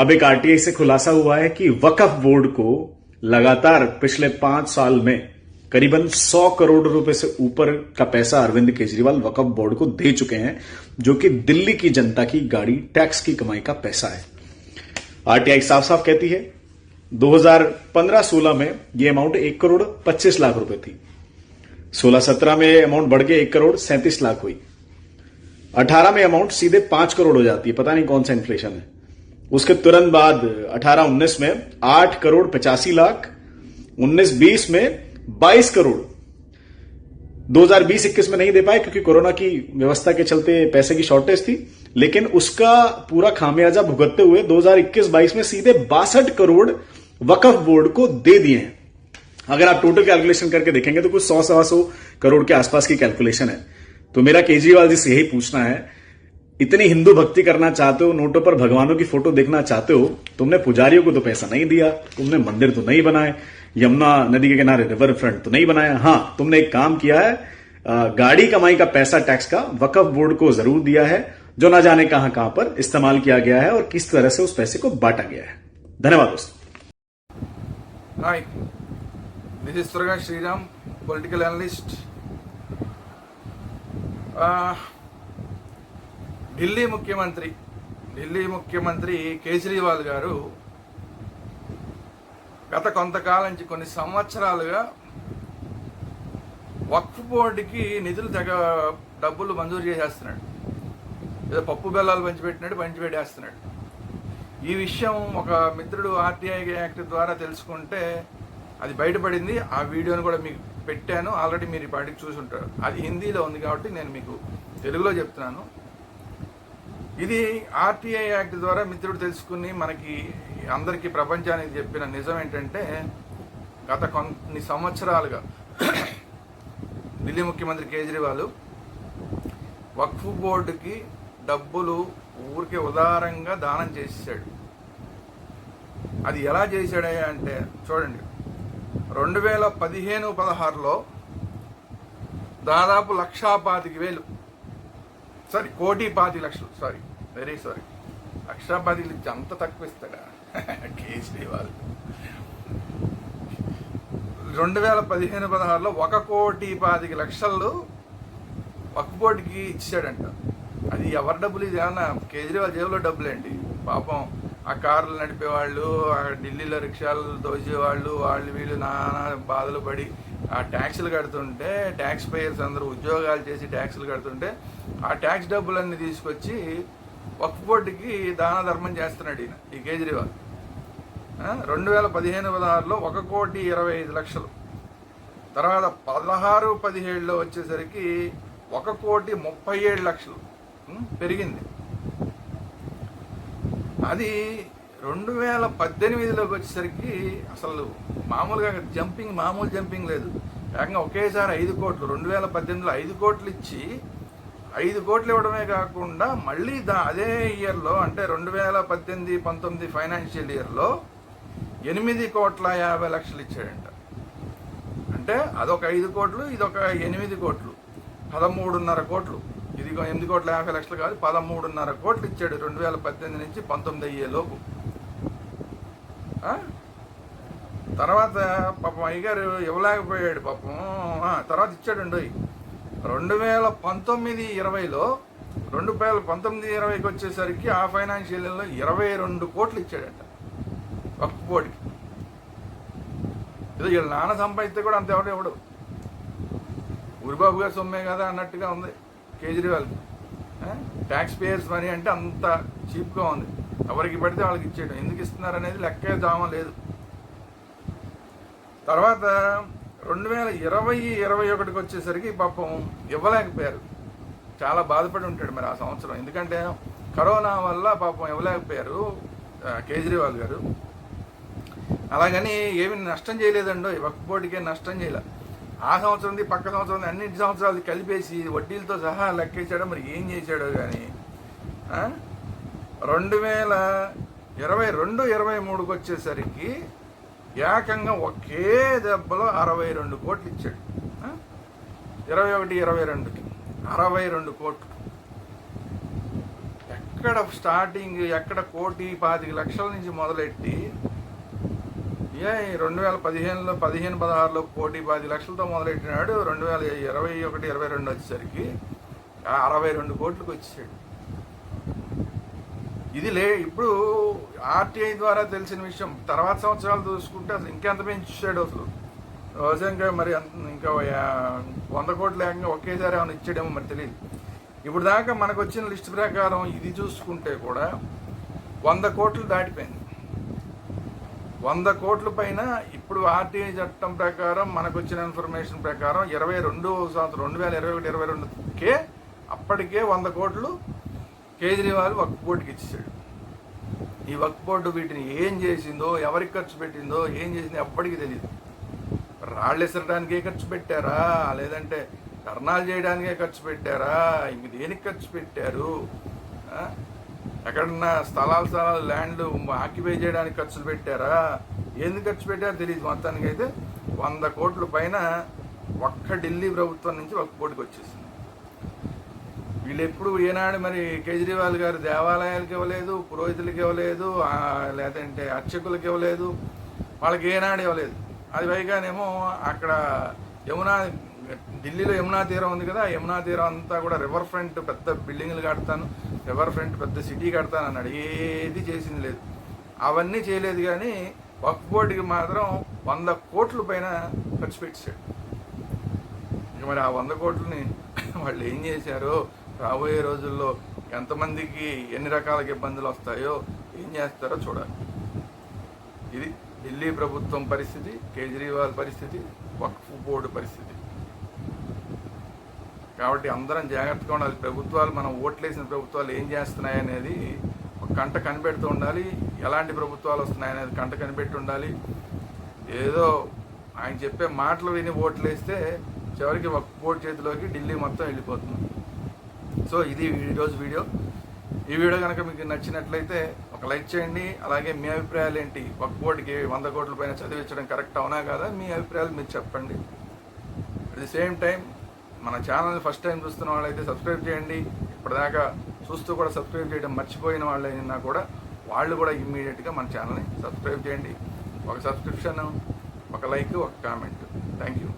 अब एक आरटीआई से खुलासा हुआ है कि वकफ बोर्ड को लगातार पिछले पाँच साल में करीबन 100 करोड़ रुपए से ऊपर का पैसा अरविंद केजरीवाल वकफ बोर्ड को दे चुके हैं, जो कि दिल्ली की जनता की गाड़ी, टैक्स की कमाई का पैसा है। आरटीआई साफ़ साफ़ कहती है 2015-16 में यह अमाउंट एक करोड़ 25 लाख रुपए थी। 16-17 में अमाउंट बढ़ के एक करोड़ सैंतीस लाख हुई। 18 में अमाउंट सीधे पाँच करोड़ हो जाती है, पता नहीं कौन सा इन्फ्लेशन है। उसके तुरंत बाद 18-19 में आठ करोड़ पचासी लाख 19-20 में 22 करोड़। 2020-21 में नहीं दे पाए क्योंकि कोरोना की व्यवस्था के चलते पैसे की शॉर्टेज थी, लेकिन उसका पूरा खामियाजा भुगतते हुए 2021-22 में सीधे बासठ करोड़ वकफ बोर्ड को दे दिए हैं। अगर आप टोटल कैलकुलेशन करके देखेंगे तो कुछ सौ सवा सौ करोड़ के आसपास की कैलकुलेशन है। तो मेरा केजरीवाल जी से यही पूछना है इतनी हिंदू भक्ति करना चाहते हो, नोटों पर भगवानों की फ़ोटो देखना चाहते हो, तुमने पुजारियों को तो पैसा नहीं दिया, तुमने मंदिर तो नहीं बनाए, यमुना नदी के किनारे रिवर फ्रंट तो नहीं बनाया। हाँ तुमने एक काम किया है गाड़ी कमाई का पैसा टैक्स का वकफ बोर्ड को ज़रूर दिया है, जो ना जाने कहाँ कहाँ पर इस्तेमाल किया गया है और किस तरह से उस पैसे को बांटा गया है। धन्यवाद दोस्तों। Hi this Shriram political analyst Delhi ముఖ్యమంత్రి ఢిల్లీ ముఖ్యమంత్రి కేజ్రీవాల్ గారు గత కొంతకాలం నుంచి కొన్ని సంవత్సరాలుగా వక్ఫ్ బోర్డుకి నిధులు తెగ డబ్బులు మంజూరు చేసేస్తున్నాడు. ఏదో పప్పు బెల్లాలు పంచిపెట్టినట్టు పంచిపెట్టేస్తున్నాడు. ఈ విషయం ఒక మిత్రుడు ఆర్టీఐ యాక్ట్ ద్వారా తెలుసుకుంటే అది బయటపడింది. ఆ వీడియోని కూడా మీకు పెట్టాను. ఆల్రెడీ మీరు ఈ పాటికి చూసి ఉంటారు అది హిందీలో ఉంది కాబట్టి నేను మీకు తెలుగులో చెప్తున్నాను. ఇది ఆర్టీఐ యాక్ట్ ద్వారా మిత్రుడు తెలుసుకుని మనకి అందరికీ ప్రపంచానికి చెప్పిన నిజం ఏంటంటే గత కొన్ని సంవత్సరాలుగా ఢిల్లీ ముఖ్యమంత్రి కేజ్రీవాల్ వక్ఫ్ బోర్డుకి డబ్బులు ఊరికే ఉదారంగా దానం చేశాడు. అది ఎలా చేశాడే అంటే చూడండి. రెండు వేల పదిహేను పదహారులో దాదాపు లక్షా పాతిక వేలు. సారీ కోటి పాతి లక్షలు సారీ. వెరీ సారీ లక్షా పాతికి ఇచ్చి అంత తక్కువ ఇస్తాడా? కేజ్రీవాల్ రెండు వేల పదిహేను పదహారులో ఒక కోటి పాతిక లక్షలు వక్బోర్డుకి ఇచ్చాడంట. అది ఎవరి డబ్బులు? ఇది ఏమన్నా కేజ్రీవాల్ జేబులో డబ్బులేండి పాపం ఆ కార్లు నడిపేవాళ్ళు ఆ ఢిల్లీలో రిక్షాలు దోచేవాళ్ళు వాళ్ళు వీళ్ళు నానా బాధలు పడి ఆ ట్యాక్సులు కడుతుంటే ట్యాక్స్ పేయర్స్ అందరూ ఉద్యోగాలు చేసి ట్యాక్సులు కడుతుంటే ఆ ట్యాక్స్ డబ్బులన్నీ తీసుకొచ్చి వక్ఫ్ బోర్డుకి దాన ధర్మం చేస్తున్నాడు ఈయన ఈ కేజ్రీవాల్. రెండు వేల పదిహేను పదహారులో ఒక కోటి ఇరవై ఐదు లక్షలు. తర్వాత పదహారు పదిహేడులో వచ్చేసరికి ఒక కోటి ముప్పై ఏడు లక్షలు. పెరిగింది. అది రెండు వేల పద్దెనిమిదిలోకి వచ్చేసరికి అసలు మామూలుగా జంపింగ్ మామూలు జంపింగ్ లేదు. ఏకంగా ఒకేసారి ఐదు కోట్లు రెండు వేల పద్దెనిమిదిలో ఐదు కోట్లు ఇచ్చి ఐదు కోట్లు ఇవ్వడమే కాకుండా మళ్ళీ దా అదే ఇయర్లో అంటే రెండు వేల పద్దెనిమిది పంతొమ్మిది ఫైనాన్షియల్ ఇయర్లో ఎనిమిది కోట్ల యాభై లక్షలు ఇచ్చాడంట. అంటే అదొక ఐదు కోట్లు ఇదొక ఎనిమిది కోట్లు. పదమూడున్నర కోట్లు. ఇది ఎనిమిది కోట్ల యాభై లక్షలు కాదు పదమూడున్నర కోట్లు ఇచ్చాడు రెండు వేల పద్దెనిమిది నుంచి పంతొమ్మిది అయ్యేలోపు తర్వాత పాపం అయ్యగారు ఇవ్వలేకపోయాడు పాపం. తర్వాత తర్వాత ఇచ్చాడండి రెండు వేల పంతొమ్మిది ఇరవైలో రెండు వేల పంతొమ్మిది ఇరవైకి వచ్చేసరికి ఆ ఫైనాన్షియల్ ఇయర్లో ఇరవై రెండు కోట్లు ఇచ్చాడట ఒక్క కోటికి. ఇది వీళ్ళ నాన్న సంపాదిస్తే కూడా అంత ఎవడు ఎవడు ఊరిబాబు గారు సొమ్మే కదా అన్నట్టుగా ఉంది కేజ్రీవాల్కి ట్యాక్స్ పేయర్స్ మనీ అంటే అంత చీప్గా ఉంది. ఎవరికి పడితే వాళ్ళకి ఇచ్చేయడం. ఎందుకు ఇస్తున్నారు అనేది లెక్కే జామ లేదు. తర్వాత రెండు వేల ఇరవై ఇరవై ఒకటికి వచ్చేసరికి పాపం ఇవ్వలేకపోయారు. చాలా బాధపడి ఉంటాడు మరి ఆ సంవత్సరం. ఎందుకంటే కరోనా వల్ల పాపం ఇవ్వలేకపోయారు కేజ్రీవాల్ గారు. అలాగని ఏమి నష్టం చేయలేదండో వక్ఫ్ నష్టం చేయలే. ఆ సంవత్సరంది పక్క సంవత్సరం అన్ని సంవత్సరాలు కలిపేసి వడ్డీలతో సహా లెక్కించాడో మరి? ఏం చేశాడో కానీ రెండు వేల ఇరవై రెండు ఇరవై మూడుకి వచ్చేసరికి ఏకంగా ఒకే దెబ్బలో అరవై రెండు కోట్లు ఇచ్చాడు. ఇరవై ఒకటి ఇరవై రెండుకి. అరవై రెండు కోట్లు. ఎక్కడ స్టార్టింగ్ ఎక్కడ కోటి పాతిక లక్షల నుంచి మొదలెట్టి ఏ రెండు వేల పదిహేనులో పదిహేను పదహారులో కోటి పది లక్షలతో మొదలెట్టినాడు. రెండు వేల ఇరవై ఒకటి ఇరవై రెండు వచ్చేసరికి అరవై రెండు కోట్లకు వచ్చేసాడు. ఇది లే ఇప్పుడు ఆర్టీఐ ద్వారా తెలిసిన విషయం. తర్వాత సంవత్సరాలు చూసుకుంటే అసలు ఇంకెంత పెంచాడు అసలు. నిజంగా మరి అంత- ఇంకా వంద కోట్లు లేకుండా ఒకేసారి ఏమైనా ఇచ్చాడేమో మరి తెలియదు. ఇప్పుడు దాకా మనకు వచ్చిన లిస్ట్ ప్రకారం ఇది చూసుకుంటే కూడా వంద కోట్లు దాటిపోయింది. వంద కోట్ల పైన ఇప్పుడు ఆర్టీఐ చట్టం ప్రకారం మనకు వచ్చిన ఇన్ఫర్మేషన్ ప్రకారం ఇరవై రెండు సంవత్సరం రెండు వేల ఇరవై ఒకటి ఇరవై రెండుకే అప్పటికే వంద కోట్లు కేజ్రీవాల్ వక్ఫ్ బోర్డుకి ఇచ్చేసాడు ఈ వక్ఫ్ బోర్డు వీటిని ఏం చేసిందో ఎవరికి ఖర్చు పెట్టిందో ఏం చేసిందో ఎప్పటికీ తెలియదు రాళ్ళు ఎసరడానికే ఖర్చు పెట్టారా? లేదంటే ధర్నాలు చేయడానికే ఖర్చు పెట్టారా? ఇంక దేనికి ఖర్చు పెట్టారు? ఎక్కడన్నా స్థలాలు స్థలాలు ల్యాండ్లు ఆక్యుపై చేయడానికి ఖర్చులు పెట్టారా? ఎందుకు ఖర్చు పెట్టారో తెలియదు మొత్తానికైతే. వంద కోట్ల పైన ఒక్క ఢిల్లీ ప్రభుత్వం నుంచి ఒక కోటికి వచ్చేసింది. వీళ్ళు ఎప్పుడు ఏనాడు మరి కేజ్రీవాల్ గారు దేవాలయాలకు ఇవ్వలేదు పురోహితులకు ఇవ్వలేదు లేదంటే అర్చకులకు ఇవ్వలేదు వాళ్ళకి ఏనాడు ఇవ్వలేదు. అది పైగానేమో అక్కడ యమునా ఢిల్లీలో యమునా తీరం ఉంది కదా యమునా తీరం అంతా కూడా రివర్ ఫ్రంట్ పెద్ద బిల్డింగ్లు కడతాను రివర్ ఫ్రంట్ పెద్ద సిటీ కడతాను అన్నాడు. ఏది చేసింది లేదు. అవన్నీ చేయలేదు కానీ వక్ఫ్ బోర్డుకి మాత్రం వంద కోట్ల పైన ఖర్చు పెట్టాడు మరి ఆ వంద కోట్లని వాళ్ళు ఏం చేశారో? రాబోయే రోజుల్లో ఎంతమందికి ఎన్ని రకాల ఇబ్బందులు వస్తాయో ఏం చేస్తారో చూడాలి. ఇది ఢిల్లీ ప్రభుత్వం పరిస్థితి కేజ్రీవాల్ పరిస్థితి వక్ఫ్ బోర్డు పరిస్థితి. కాబట్టి అందరం జాగ్రత్తగా ఉండాలి. ప్రభుత్వాలు మనం ఓట్లేసిన ప్రభుత్వాలు ఏం చేస్తున్నాయి అనేది ఒక కంట కనిపెడుతూ ఉండాలి. ఎలాంటి ప్రభుత్వాలు వస్తున్నాయి అనేది కంట కనిపెట్టి ఉండాలి. ఏదో ఆయన చెప్పే మాటలు విని ఓట్లు వేస్తే చివరికి ఒక ఓటు చేతిలోకి ఢిల్లీ మొత్తం వెళ్ళిపోతుంది. సో ఇది ఈరోజు వీడియో. ఈ వీడియో కనుక మీకు నచ్చినట్లయితే ఒక లైక్ చేయండి. అలాగే మీ అభిప్రాయాలు ఏంటి? ఒక కోటికి వంద కోట్ల పైన చదివించడం కరెక్ట్ అవునా కదా? మీ అభిప్రాయాలు మీరు చెప్పండి. అట్ ది సేమ్ టైం మన ఛానల్ ఫస్ట్ టైం చూస్తున్న వాళ్ళైతే సబ్స్క్రైబ్ చేయండి. ఇప్పటిదాకా చూస్తూ కూడా సబ్స్క్రైబ్ చేయడం మర్చిపోయిన వాళ్ళైనా కూడా వాళ్ళు కూడా ఇమ్మీడియట్గా మన ఛానల్ని సబ్స్క్రైబ్ చేయండి. ఒక సబ్స్క్రిప్షన్ ఒక లైక్ ఒక కామెంట్ థ్యాంక్ యూ